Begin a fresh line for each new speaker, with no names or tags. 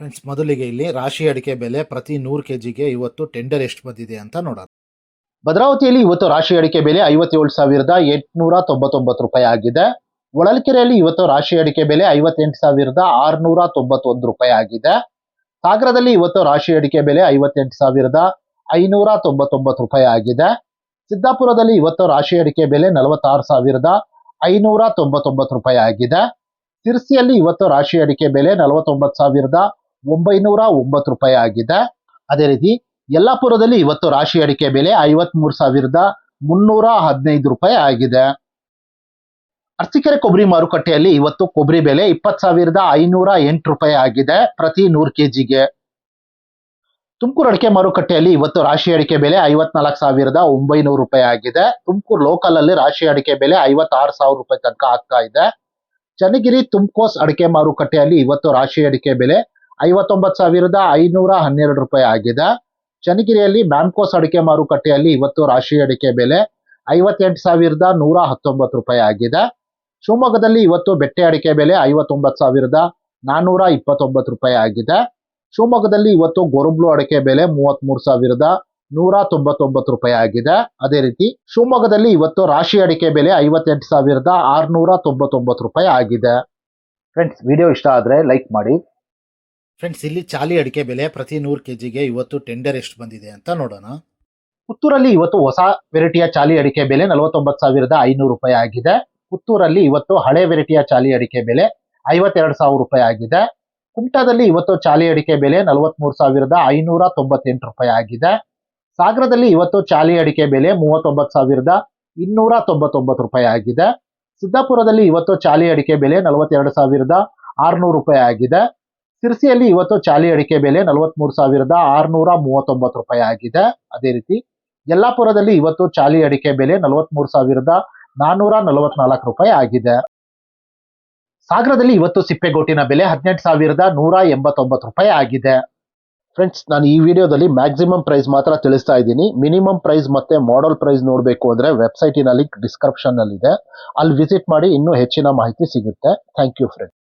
Friends ಮೊದಲಿಗೆ ಇಲ್ಲಿ ರಾಶಿ ಅಡಿಕೆ ಬೆಲೆ ಪ್ರತಿ ನೂರು ಕೆ ಜಿಗೆ ಇವತ್ತು ಟೆಂಡರ್ ಎಷ್ಟು ಬಂದಿದೆ ಅಂತ ನೋಡೋಣ.
ಭದ್ರಾವತಿಯಲ್ಲಿ ಇವತ್ತು ರಾಶಿ ಅಡಿಕೆ ಬೆಲೆ ಐವತ್ತೇಳು ಸಾವಿರದ ಎಂಟುನೂರ ತೊಂಬತ್ತೊಂಬತ್ತು ರೂಪಾಯಿ ಆಗಿದೆ. ಹೊಳಲ್ಕೆರೆಯಲ್ಲಿ ಇವತ್ತು ರಾಶಿ ಅಡಿಕೆ ಬೆಲೆ ಐವತ್ತೆಂಟು ಸಾವಿರದ ಆರುನೂರ ತೊಂಬತ್ತೊಂದು ರೂಪಾಯಿ ಆಗಿದೆ. ಸಾಗರದಲ್ಲಿ ಇವತ್ತು ರಾಶಿ ಅಡಿಕೆ ಬೆಲೆ ಐವತ್ತೆಂಟು ಸಾವಿರದ ಐನೂರ ತೊಂಬತ್ತೊಂಬತ್ತು ರೂಪಾಯಿ ಆಗಿದೆ. ಸಿದ್ದಾಪುರದಲ್ಲಿ ಇವತ್ತು ರಾಶಿ ಅಡಿಕೆ ಬೆಲೆ ನಲವತ್ತಾರು ಸಾವಿರದ ಐನೂರ ತೊಂಬತ್ತೊಂಬತ್ತು ರೂಪಾಯಿ ಆಗಿದೆ. ಸಿರ್ಸಿಯಲ್ಲಿ ಇವತ್ತು ರಾಶಿ ಅಡಿಕೆ ಬೆಲೆ ನಲವತ್ತೊಂಬತ್ತು ಸಾವಿರದ ಒಂಬೈನೂರ ಒಂಬತ್ತು ರೂಪಾಯಿ ಆಗಿದೆ. ಅದೇ ರೀತಿ ಯಲ್ಲಾಪುರದಲ್ಲಿ ಇವತ್ತು ರಾಶಿ ಅಡಿಕೆ ಬೆಲೆ ಐವತ್ಮೂರು ಸಾವಿರದ ಮುನ್ನೂರ ಹದಿನೈದು ರೂಪಾಯಿ ಆಗಿದೆ. ಅರಸೀಕೆರೆ ಕೊಬ್ಬರಿ ಮಾರುಕಟ್ಟೆಯಲ್ಲಿ ಇವತ್ತು ಕೊಬ್ಬರಿ ಬೆಲೆ ಇಪ್ಪತ್ತು ಸಾವಿರದ ಐನೂರ ಎಂಟು ರೂಪಾಯಿ ಆಗಿದೆ ಪ್ರತಿ ನೂರು ಕೆಜಿಗೆ. ತುಮಕೂರು ಅಡಿಕೆ ಮಾರುಕಟ್ಟೆಯಲ್ಲಿ ಇವತ್ತು ರಾಶಿ ಅಡಿಕೆ ಬೆಲೆ ಐವತ್ನಾಲ್ಕು ಸಾವಿರದ ಒಂಬೈನೂರು ರೂಪಾಯಿ ಆಗಿದೆ. ತುಮಕೂರು ಲೋಕಲ್ ಅಲ್ಲಿ ರಾಶಿ ಅಡಿಕೆ ಬೆಲೆ ಐವತ್ತಾರು ಸಾವಿರ ರೂಪಾಯಿ ತನಕ ಆಗ್ತಾ ಇದೆ. ಚನ್ನಗಿರಿ ತುಮಕೋಸ್ ಅಡಿಕೆ ಮಾರುಕಟ್ಟೆಯಲ್ಲಿ ಇವತ್ತು ರಾಶಿ ಅಡಿಕೆ ಬೆಲೆ ಐವತ್ತೊಂಬತ್ತು ಸಾವಿರದ ಐನೂರ ಹನ್ನೆರಡು ರೂಪಾಯಿ ಆಗಿದೆ. ಚನ್ನಗಿರಿಯಲ್ಲಿ ಮ್ಯಾಮ್ಕೋಸ್ ಅಡಿಕೆ ಮಾರುಕಟ್ಟೆಯಲ್ಲಿ ಇವತ್ತು ರಾಶಿ ಅಡಿಕೆ ಬೆಲೆ ಐವತ್ತೆಂಟು ಸಾವಿರದ ನೂರ ಹತ್ತೊಂಬತ್ತು ರೂಪಾಯಿ ಆಗಿದೆ. ಶಿವಮೊಗ್ಗದಲ್ಲಿ ಇವತ್ತು ಬೆಟ್ಟೆ ಅಡಿಕೆ ಬೆಲೆ ಐವತ್ತೊಂಬತ್ತು ಸಾವಿರದ ನಾನ್ನೂರ ಇಪ್ಪತ್ತೊಂಬತ್ತು ರೂಪಾಯಿ ಆಗಿದೆ. ಶಿವಮೊಗ್ಗದಲ್ಲಿ ಇವತ್ತು ಗೊರಬ್ಲು ಅಡಿಕೆ ಬೆಲೆ ಮೂವತ್ತ್ಮೂರು ಸಾವಿರದ ನೂರ ತೊಂಬತ್ತೊಂಬತ್ತು ರೂಪಾಯಿ ಆಗಿದೆ. ಅದೇ ರೀತಿ ಶಿವಮೊಗ್ಗದಲ್ಲಿ ಇವತ್ತು ರಾಶಿ ಅಡಿಕೆ ಬೆಲೆ ಐವತ್ತೆಂಟು ಸಾವಿರದ ಆರುನೂರ ತೊಂಬತ್ತೊಂಬತ್ತು ರೂಪಾಯಿ ಆಗಿದೆ. ಫ್ರೆಂಡ್ಸ್ ವಿಡಿಯೋ ಇಷ್ಟ ಆದರೆ ಲೈಕ್ ಮಾಡಿ.
ಫ್ರೆಂಡ್ಸ್ ಇಲ್ಲಿ ಚಾಲಿ ಅಡಿಕೆ ಬೆಲೆ ಪ್ರತಿ ನೂರು ಕೆ ಜಿಗೆ ಇವತ್ತು ಟೆಂಡರ್ ಎಷ್ಟು ಬಂದಿದೆ ಅಂತ ನೋಡೋಣ.
ಪುತ್ತೂರಲ್ಲಿ ಇವತ್ತು ಹೊಸ ವೆರೈಟಿಯ ಚಾಲಿ ಅಡಿಕೆ ಬೆಲೆ ನಲವತ್ತೊಂಬತ್ತು ಸಾವಿರದ ಐನೂರು ರೂಪಾಯಿ ಆಗಿದೆ. ಪುತ್ತೂರಲ್ಲಿ ಇವತ್ತು ಹಳೆ ವೆರೈಟಿಯ ಚಾಲಿ ಅಡಿಕೆ ಬೆಲೆ ಐವತ್ತೆರಡು ಸಾವಿರ ರೂಪಾಯಿ ಆಗಿದೆ. ಕುಮಟಾದಲ್ಲಿ ಇವತ್ತು ಚಾಲಿ ಅಡಿಕೆ ಬೆಲೆ ನಲವತ್ಮೂರು ಸಾವಿರದ ಐನೂರ ತೊಂಬತ್ತೆಂಟು ರೂಪಾಯಿ ಆಗಿದೆ. ಸಾಗರದಲ್ಲಿ ಇವತ್ತು ಚಾಲಿ ಅಡಿಕೆ ಬೆಲೆ ಮೂವತ್ತೊಂಬತ್ತು ಸಾವಿರದ ಇನ್ನೂರ ತೊಂಬತ್ತೊಂಬತ್ತು ರೂಪಾಯಿ ಆಗಿದೆ. ಸಿದ್ದಾಪುರದಲ್ಲಿ ಇವತ್ತು ಚಾಲಿ ಅಡಿಕೆ ಬೆಲೆ ನಲವತ್ತೆರಡು ಸಾವಿರದ ಆರುನೂರು ರೂಪಾಯಿ ಆಗಿದೆ. ಸಿರ್ಸಿಯಲ್ಲಿ ಇವತ್ತು ಚಾಲಿ ಅಡಿಕೆ ಬೆಲೆ ನಲವತ್ಮೂರು ಸಾವಿರದ ಆರುನೂರ ಮೂವತ್ತೊಂಬತ್ತು ರೂಪಾಯಿ ಆಗಿದೆ. ಅದೇ ರೀತಿ ಯಲ್ಲಾಪುರದಲ್ಲಿ ಇವತ್ತು ಚಾಲಿ ಅಡಿಕೆ ಬೆಲೆ ನಲವತ್ಮೂರು ಸಾವಿರದ ನಾನ್ನೂರ ನಲವತ್ನಾಲ್ಕು ರೂಪಾಯಿ ಆಗಿದೆ. ಸಾಗರದಲ್ಲಿ ಇವತ್ತು ಸಿಪ್ಪೆಗೋಟಿನ ಬೆಲೆ ಹದಿನೆಂಟು ಸಾವಿರದ ನೂರ ಎಂಬತ್ತೊಂಬತ್ತು ರೂಪಾಯಿ ಆಗಿದೆ. ಫ್ರೆಂಡ್ಸ್, ನಾನು ಈ ವಿಡಿಯೋದಲ್ಲಿ ಮ್ಯಾಕ್ಸಿಮಮ್ ಪ್ರೈಸ್ ಮಾತ್ರ ತಿಳಿಸ್ತಾ ಇದ್ದೀನಿ. ಮಿನಿಮಮ್ ಪ್ರೈಸ್ ಮತ್ತೆ ಮಾಡಲ್ ಪ್ರೈಸ್ ನೋಡಬೇಕು ಅಂದರೆ ವೆಬ್ಸೈಟಿನ ಲಿಂಕ್ ಡಿಸ್ಕ್ರಿಪ್ಷನ್ನಲ್ಲಿದೆ. ಅಲ್ಲಿ ವಿಸಿಟ್ ಮಾಡಿ ಇನ್ನೂ ಹೆಚ್ಚಿನ ಮಾಹಿತಿ ಸಿಗುತ್ತೆ. Thank you friends.